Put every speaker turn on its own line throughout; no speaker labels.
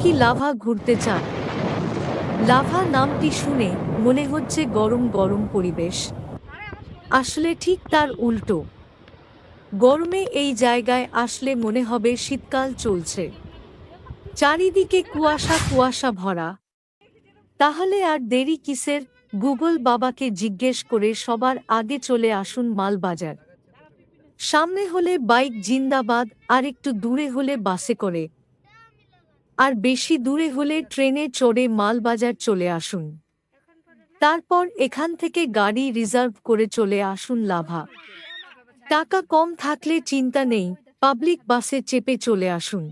কি লাভা ঘুরতে চান? লাভা নামটি শুনে মনে হচ্ছে গরম গরম পরিবেশ। আসলে ঠিক তার উল্টো। গরমে এই জায়গায় আসলে মনে হবে শীতকাল চলছে। চারিদিকে কুয়াশা কুয়াশা ভরা। তাহলে আর দেরি কিসের? গুগল বাবাকে জিজ্ঞেস করে সবার আগে চলে আসুন মালবাজার। সামনে হলে বাইক জিন্দাবাদ, আর একটু দূরে হলে বাসে করে। আর বেশি দূরে হলে ট্রেনে চড়ে মালবাজার চলে আসুন। তারপর এখান থেকে গাড়ি রিজার্ভ করে চলে আসুন লাভা। টাকা কম থাকলে চিন্তা নেই, পাবলিক বাসে চেপে চলে আসুন।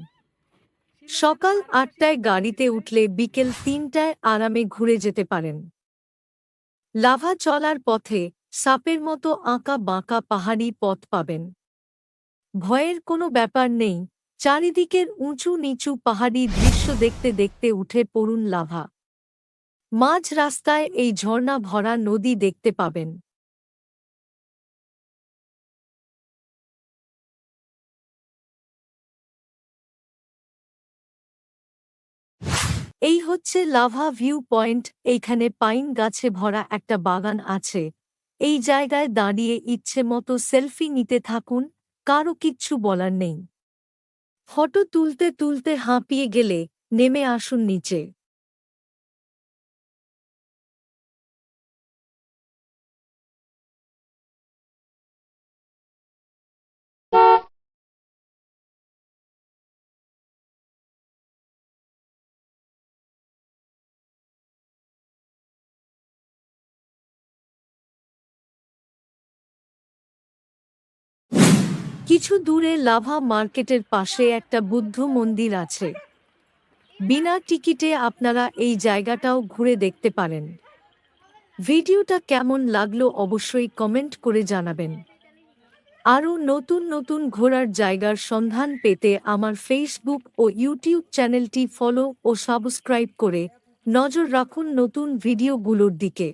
সকাল আটটায় গাড়িতে উঠলে বিকেল তিনটায় আরামে ঘুরে যেতে পারেন। লাভা চলার পথে সাপের মতো আঁকা বাঁকা পাহাড়ি পথ পাবেন। ভয়ের কোনো ব্যাপার নেই চারিদিকের উঁচু নিচু পাহাড়ি দৃশ্য দেখতে দেখতে উঠে পড়ুন লাভা। মাঝ রাস্তায় এই ঝর্ণা ভরা নদী দেখতে পাবেন। এই হচ্ছে লাভা ভিউ পয়েন্ট, এইখানে পাইন গাছে ভরা একটা বাগান আছে। এই জায়গায় দাঁড়িয়ে ইচ্ছে মতো সেলফি নিতে থাকুন, কারও কিচ্ছু বলার নেই। ফটো তুলতে তুলতে হাঁপিয়ে গেলে নেমে আসুন নিচে। কিছু দূরে লাভা মার্কেটের পাশে একটা বুদ্ধ মন্দির আছে। বিনা টিকিটে আপনারা এই জায়গাটাও ঘুরে দেখতে পারেন। ভিডিওটা কেমন লাগল অবশ্যই কমেন্ট করে জানাবেন। আরও নতুন নতুন ঘোরার জায়গার সন্ধান পেতে আমার ফেসবুক ও ইউটিউব চ্যানেলটি ফলো ও সাবস্ক্রাইব করে নজর রাখুন নতুন ভিডিওগুলোর দিকে।